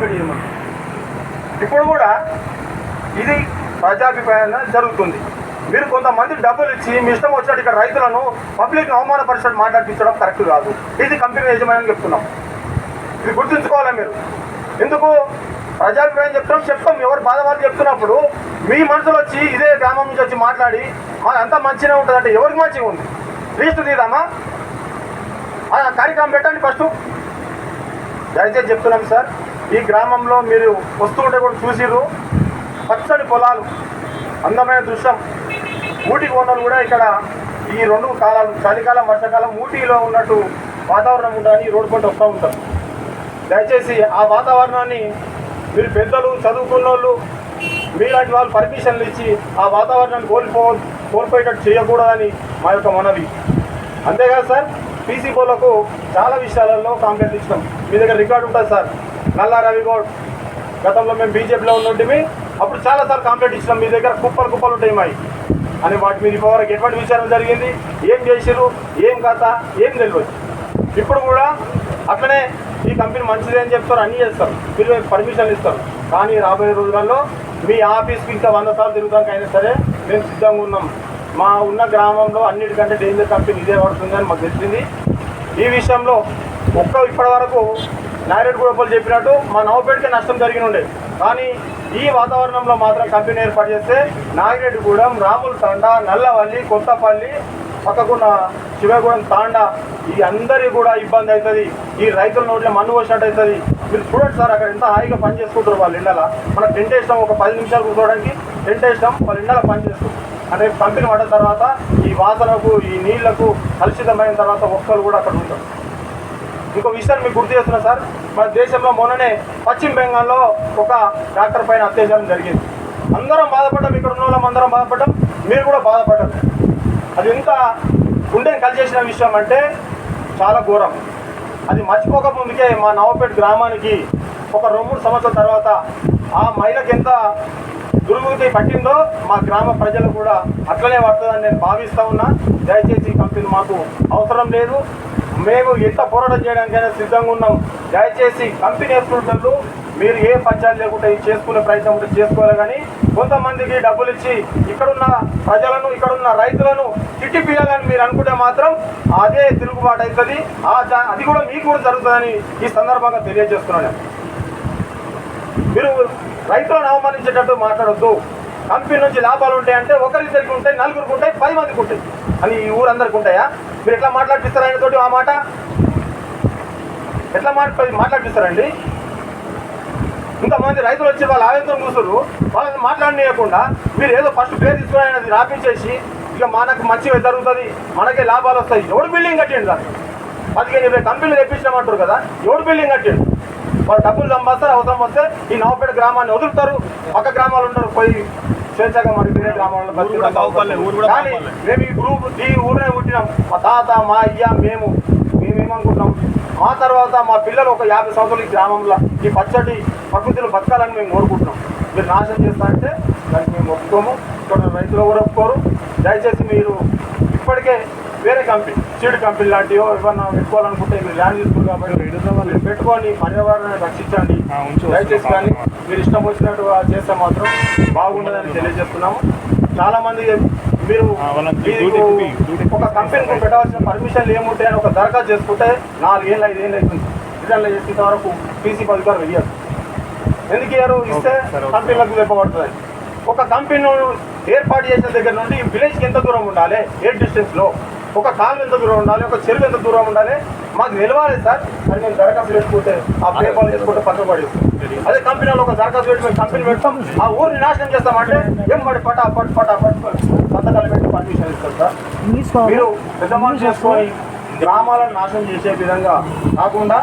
Complete చేయమని ఇప్పుడు కూడా ఇది ప్రజాభిప్రాయంగా జరుగుతుంది. మీరు కొంతమంది డబ్బులు ఇచ్చి మీ ఇష్టం వచ్చినట్టు ఇక్కడ రైతులను పబ్లిక్ అవమానపరిచినట్టు మాట్లాడిపించడం కరెక్ట్ కాదు. ఇది కంపెనీ యజమాని చెప్తున్నాం. ఇది గుర్తుంచుకోవాలి మీరు. ఎందుకు? ప్రజాభిప్రాయం చెప్తాం చెప్తాం. ఎవరు బాధ వాళ్ళు చెప్తున్నప్పుడు మీ మనుషులు వచ్చి ఇదే గ్రామం నుంచి వచ్చి మాట్లాడి అంత అంతా మంచిగా ఉంటుంది అంటే ఎవరికి మంచిగా ఉంది? లీస్ట్ తీదామా ఆ కార్యక్రమం పెట్టండి ఫస్ట్. దయచేసి చెప్తున్నాం సార్. ఈ గ్రామంలో మీరు వస్తూ ఉంటే కూడా చూసిర్రు. పచ్చని పొలాలు అందమైన దృశ్యం. ఊటికి ఓనర్లు కూడా ఇక్కడ ఈ రెండు కాలాలు చలికాలం వర్షాకాలం ఊటీలో ఉన్నట్టు వాతావరణం ఉండాలని రోడ్డు పంట వస్తూ ఉంటారు. దయచేసి ఆ వాతావరణాన్ని మీరు పెద్దలు చదువుకున్న వాళ్ళు మీలాంటి వాళ్ళు పర్మిషన్లు ఇచ్చి ఆ వాతావరణాన్ని కోల్పో కోల్పోయేటట్టు చేయకూడదని మా యొక్క మనవి. అంతేకాదు సార్ పీసీపోలకు చాలా విషయాలలో కాంప్లైంట్ ఇచ్చినాం. మీ దగ్గర రికార్డు ఉంటుంది సార్. నల్లా రవి గౌడ్ గతంలో మేము బీజేపీలో ఉన్నట్టు అప్పుడు చాలాసార్లు కాంప్లైంట్ ఇచ్చినాం. మీ దగ్గర కుప్పలు కుప్పలు ఉంటాయి మావి అని వాటి మీద ఇప్పటివరకు ఎటువంటి విచారణ జరిగింది? ఏం చేసిరు ఏం కథ? ఏం తెలియదు ఇప్పుడు కూడా అట్లనే ఈ కంపెనీ మంచిది అని చెప్తారు అన్నీ చేస్తారు. మీరు పర్మిషన్లు ఇస్తారు? కానీ రాబోయే రోజులలో మీ ఆఫీస్కి ఇంకా వంద సార్లు తిరుగుదానికి అయినా సరే మేము సిద్ధంగా ఉన్నాం. మా ఉన్న గ్రామంలో అన్నిటికంటే డేంజర్ కంపెనీ ఇదే పడుతుందని మాకు తెలిసింది. ఈ విషయంలో ఒక్క ఇప్పటి వరకు నాయుడు చెప్పినట్టు మా నవపేటకే నష్టం జరిగి ఉండే. కానీ ఈ వాతావరణంలో మాత్రం కంపెనీ ఏర్పాటు చేస్తే నాగిరెడ్డిగూడెం రాముల తండా నల్లవల్లి కొత్తపల్లి పక్కకున్న శివగూడెం తాండా ఈ అందరికీ కూడా ఇబ్బంది అవుతుంది. ఈ రైతుల నోట్లో మన్ను పోసినట్టు అవుతుంది. మీరు చూడండి సార్ అక్కడ ఎంత హాయిగా పని చేసుకుంటారు వాళ్ళు ఎండల. మన టెంట్ వేస్తాం ఒక పది నిమిషాలు కూర్చోవడానికి టెంట్ వేస్తాం వాళ్ళు ఎండల పని చేసుకుంటారు అంటే పంపిన పడ్డ తర్వాత ఈ వాసనకు ఈ నీళ్ళకు కలుషితమైన తర్వాత ఒక్కరు కూడా అక్కడ ఉంటారు ఇంకో విషయాన్ని మీకు గుర్తు చేస్తున్నా సార్. మన దేశంలో మొన్ననే పశ్చిమ బెంగాల్లో ఒక డాక్టర్ పైన అత్యాచారం జరిగింది. అందరం బాధపడ్డాం ఇక్కడ ఉన్న వాళ్ళం అందరం బాధపడ్డాం మీరు కూడా బాధపడ్డారు. అది ఎంత గుండెని కలిసేసిన విషయం అంటే చాలా ఘోరం. అది మర్చిపోక ముందుకే మా నవపేట గ్రామానికి ఒక రెండు మూడు సంవత్సరాల తర్వాత ఆ మహిళకి ఎంత దుర్మతి పట్టిందో మా గ్రామ ప్రజలు కూడా అట్లనే పడుతుందని నేను భావిస్తా ఉన్నా. దయచేసి కంపెనీ మాకు అవసరం లేదు. మేము ఎంత పోరాటం చేయడానికైనా సిద్ధంగా ఉన్నాం. దయచేసి కంపెనీ వేసుకుంటారు మీరు ఏ పంచాయతీ లేకుండా ఇది చేసుకునే ప్రయత్నం ఉంటే చేసుకోవాలి కానీ కొంతమందికి డబ్బులు ఇచ్చి ఇక్కడున్న ప్రజలను ఇక్కడున్న రైతులను తిట్టిపియాలని మీరు అనుకుంటే మాత్రం అదే తిరుగుబాటు అవుతుంది. ఆ జా- అది కూడా మీకు కూడా జరుగుతుందని ఈ సందర్భంగా తెలియజేస్తున్నాను. మీరు రైతులను అవమానించేటట్టు మాట్లాడొద్దు. కంపెనీ నుంచి లాభాలు ఉంటాయంటే ఒకరిద్దరికి ఉంటాయి నలుగురికి ఉంటాయి పది మందికి ఉంటాయి. అని ఈ ఊరందరికి ఉంటాయా? మీరు ఎట్లా మాట్లాడిపిస్తారు ఆయనతోటి ఆ మాట? ఎట్లా మాట మాట్లాడిపిస్తారండి? ఇంతమంది రైతులు వచ్చి వాళ్ళ ఆవేదన కూర్చురు వాళ్ళని మాట్లాడనీయకుండా మీరు ఏదో ఫస్ట్ పేరు తీసుకుని అది రాపించేసి ఇక మనకు మంచిగా జరుగుతుంది మనకే లాభాలు వస్తాయి. ఎవడు బిల్డింగ్ కట్టిండు దాన్ని? పదిహేను ఇరవై కంపెనీలు తెప్పించినామంటారు కదా ఎవడు బిల్డింగ్ కట్టిండు? వాళ్ళు డబ్బులు సంపాదిస్తారు అవసరం వస్తే ఈ నవపేట గ్రామాన్ని వదులుతారు. పక్క గ్రామాలు ఉంటారు పోయి స్వేచ్ఛగా మరి వేరే గ్రామాల్లో కానీ. మేము ఈ గ్రూప్ ఈ ఊరే పుట్టినాం. మా తాత మా అయ్య మేము మేమేమనుకుంటున్నాం? మా తర్వాత మా పిల్లలు ఒక యాభై సంవత్సరాలు ఈ గ్రామంలో ఈ పచ్చడి ప్రకృతిలో బతకాలని మేము కోరుకుంటున్నాం. మీరు నాశనం చేస్తా అంటే దానికి మేము ఒప్పుకోము. ఇక్కడ రైతులు కూడా ఒప్పుకోరు? దయచేసి మీరు ఇప్పటికే వేరే కంపెనీ సీడ్ కంపెనీ లాంటివో ఏమన్నా పెట్టుకోవాలనుకుంటే మీరు ల్యాండ్ తీసుకున్నారు కాబట్టి మీరు పెట్టుకొని పర్యావరణాన్ని రక్షించండి. దయచేసి. కానీ మీరు ఇష్టం వచ్చినట్టు చేస్తే మాత్రం బాగుండదని తెలియజేస్తున్నాము. చాలా మంది మీరు ఒక కంపెనీకి పెట్టాల్సిన పర్మిషన్లు ఏముంటాయని ఒక దరఖాస్తు చేసుకుంటే నాలుగేళ్ళు ఐదేళ్ళు అవుతుంది. రిటర్న్లో చేసేంత వరకు పీసీ పథకాలు వెయ్యారు. ఎందుకు ఇయ్యారు ఇస్తే. కంపెనీలకు చెప్పబడుతుంది ఒక కంపెనీ ఏర్పాటు చేసిన దగ్గర నుండి విలేజ్కి ఎంత దూరం ఉండాలి? ఏ డిస్టెన్స్లో ఒక కాలు ఎంత దూరం ఉండాలి ఒక చెరువు ఎంత దూరం ఉండాలి. మాకు నిలవాలి సార్ అని మేము దరఖాస్తు చేసుకుంటే ఆ పేపర్లు చేసుకుంటే పక్కన పడేస్తాం అదే కంపెనీలో ఒక దరఖాస్తు పెట్టి మేము కంపెనీ పెడతాం. ఆ ఊరిని నాశనం చేస్తామంటే ఏం పడి పటా పట్ పటా పట్ సంతకాలు పెట్టి పర్మిషన్ ఇస్తాం సార్. మీరు పెద్ద మనుషులు చేసుకొని గ్రామాలను నాశనం చేసే విధంగా కాకుండా